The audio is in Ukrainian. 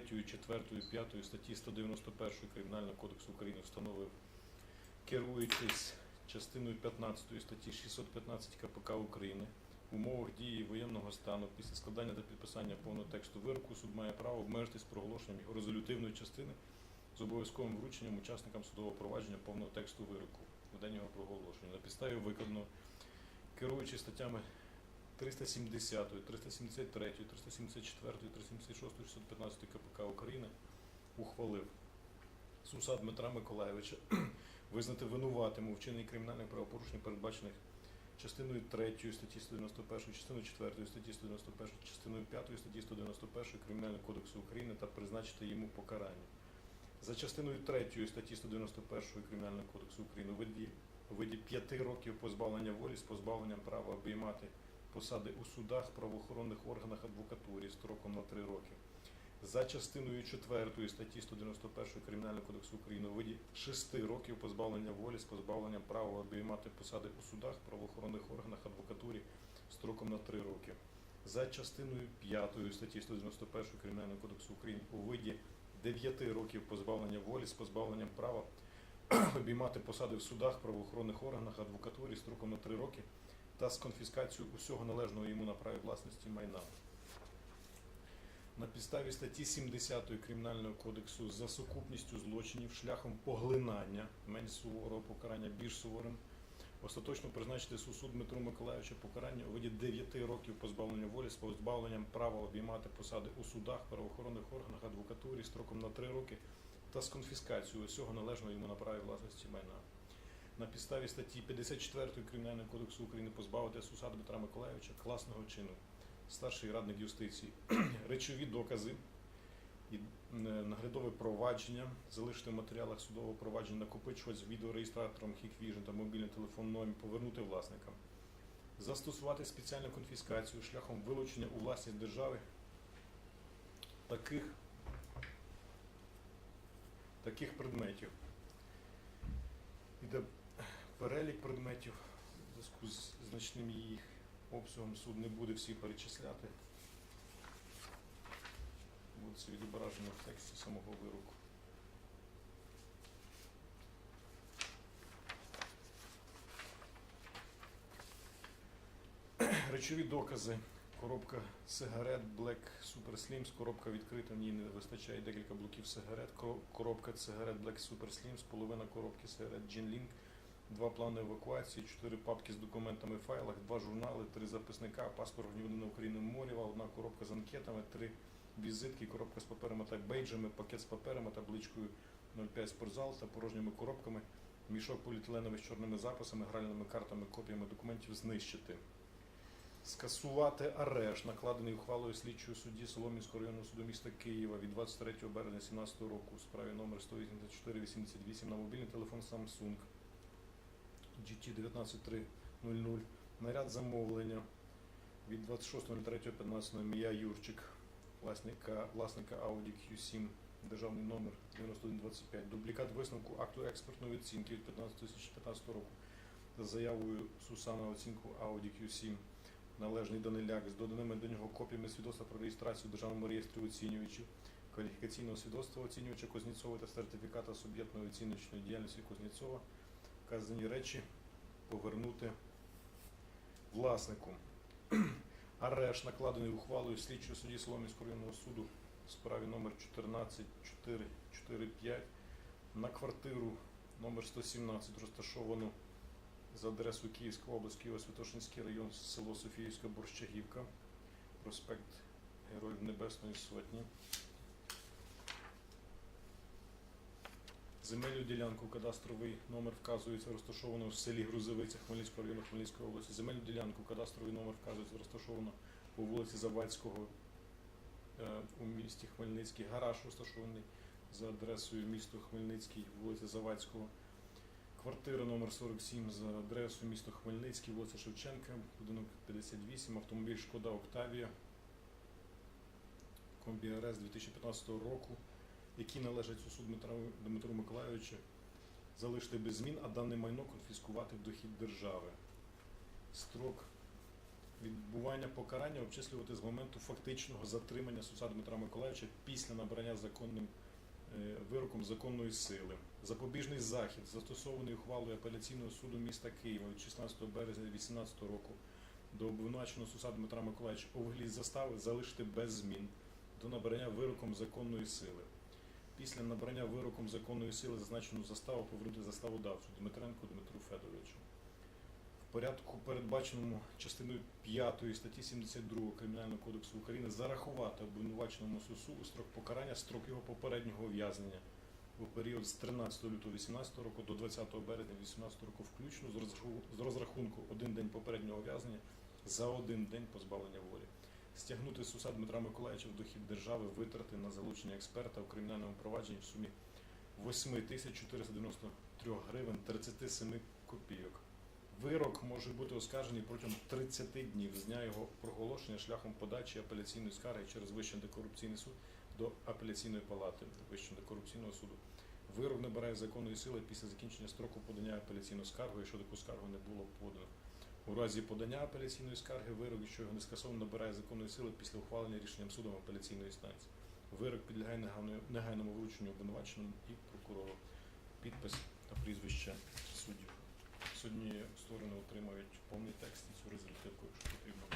3, 4, 5 статті 191 Кримінального кодексу України встановив, керуючись частиною 15 статті 615 КПК України, в умовах дії воєнного стану після складання та підписання повного тексту вироку суд має право обмежитись проголошенням його резолютивної частини з обов'язковим врученням учасникам судового провадження повного тексту вироку в день його проголошення. На підставі викладеного, керуючись статтями 370, 373, 374, 376, 615 КПК України ухвалив Суса Дмитра Миколаєвича визнати винуватим у вчиненні кримінальних правопорушень, передбачених частиною 3 статті 191, частиною 4 статті 191, частиною 5 статті 191 Кримінального кодексу України та призначити йому покарання. За частиною 3 статті 191 Кримінального кодексу України у виді 5 років позбавлення волі з позбавленням права обіймати посади у судах, правоохоронних органах, адвокатурі строком на 3 роки. За частиною 4 статті 191 Кримінального кодексу України у виді 6 років позбавлення волі з позбавленням права обіймати посади у судах, правоохоронних органах, адвокатурі строком на 3 роки. За частиною 5 статті 191 Кримінального кодексу України у виді 9 років позбавлення волі з позбавленням права обіймати посади в судах, правоохоронних органах, адвокатурі строком на 3 роки та з конфіскацією усього належного йому на праві власності майна. На підставі статті 70 Кримінального кодексу за сукупністю злочинів шляхом поглинання менш суворого покарання більш суворим остаточно призначити суд Дмитру Миколаївичу покарання у виді 9 років позбавлення волі з позбавленням права обіймати посади у судах, правоохоронних органах, адвокатурі строком на 3 роки та з конфіскацією усього належного йому на праві власності майна. На підставі статті 54 Кримінального кодексу України позбавити Суса Дмитра Миколаївича класного чину. Старший радник юстиції. Речові докази і наглядове провадження залишити в матеріалах судового провадження, накопичувати з відеореєстратором Hikvision та мобільний телефон номер, повернути власникам. Застосувати спеціальну конфіскацію шляхом вилучення у власність держави таких, таких предметів. Іде перелік предметів в зв'язку з значним їх обсягом суд не буде всі перечисляти. Буде це відображено в тексті самого вироку. Речові докази. Коробка сигарет Black Super Slims, коробка відкрита, в ній не вистачає декілька блоків сигарет. Коробка сигарет Black Super Slims, половина коробки сигарет Jinling, два плани евакуації, чотири папки з документами в файлах, два журнали, три записника, паспорт громадянина України Морєва, одна коробка з анкетами, три візитки, коробка з паперами та бейджами, пакет з паперами, табличкою 05 спортзал та порожніми коробками, мішок поліетиленовий з чорними записами, гральними картами, копіями документів знищити. Скасувати арешт, накладений ухвалою слідчого судді Солом'янського районного суду міста Києва від 23 березня 2017 року у справі номер 18488 на мобільний телефон Samsung GT 19300. Наряд замовлення від 26.03.15 Мія Юрчик, власника, власника Audi Q7, державний номер 9125. Дублікат висновку акту експертної оцінки від 15.2015 року за заявою Суса на оцінку Audi Q7 належний Даниляк з доданими до нього копіями свідоцтва про реєстрацію Державному реєстрі оцінювачів, кваліфікаційного свідоцтва оцінювача Кузнєцова та сертифіката суб'єктної оціночної діяльності Кузнєцова. Вказані речі повернути власнику. Арешт накладений ухвалою слідчого судді Солом'янського районного суду в справі номер 14445 на квартиру номер 117 розташовану за адресою Київська область, Києво-Святошинський район, село Софіївська Борщагівка, проспект Героїв Небесної Сотні. Земельну ділянку, кадастровий номер вказується розташовано в селі Грузовиця Хмельницького району Хмельницької області. Земельну ділянку, кадастровий номер вказується розташовано по вулиці Завадського е, у місті Хмельницький. Гараж розташований за адресою місто Хмельницький, вулиця Завадського. Квартира номер 47 за адресою місто Хмельницький, вулиця Шевченка, будинок 58, автомобіль Шкода Октавія, комбі РС 2015 року, які належать суду Дмитру, Миколайовичу, залишити без змін, а дане майно конфіскувати в дохід держави. Строк відбування покарання обчислювати з моменту фактичного затримання Суса Дмитра Миколаївича після набрання законним е, вироком законної сили. Запобіжний захід, застосований ухвалою апеляційного суду міста Києва від 16 березня 2018 року до обвинуваченого Суса Дмитра Миколаївича у вигляді застави залишити без змін до набрання вироком законної сили. Після набрання вироком законної сили зазначену заставу повернути заставодавцю Дмитренку Дмитру Федоровичу. В порядку, передбаченому частиною 5 статті 72 Кримінального кодексу України, зарахувати обвинуваченому СУСУ у строк покарання строк його попереднього ув'язнення у період з 13 лютого 2018 року до 20 березня 2018 року включно з розрахунку один день попереднього ув'язнення за один день позбавлення волі. Стягнути з Дмитра Миколаївича в дохід держави витрати на залучення експерта в кримінальному провадженні в сумі 8 тисяч 493 гривень 37 копійок. Вирок може бути оскаржений протягом 30 днів з дня його проголошення шляхом подачі апеляційної скарги через Вищий антикорупційний суд до апеляційної палати Вищого антикорупційного суду. Вирок набирає законної сили після закінчення строку подання апеляційної скарги, якщо таку скаргу не було подано. У разі подання апеляційної скарги вирок, що його не скасовано, набирає законної сили після ухвалення рішенням судом апеляційної інстанції. Вирок підлягає негайному врученню обвинуваченому і прокурору. Підпис та прізвище суддів. Судні сторони отримають повний текст і цю результативку, якщо потрібно.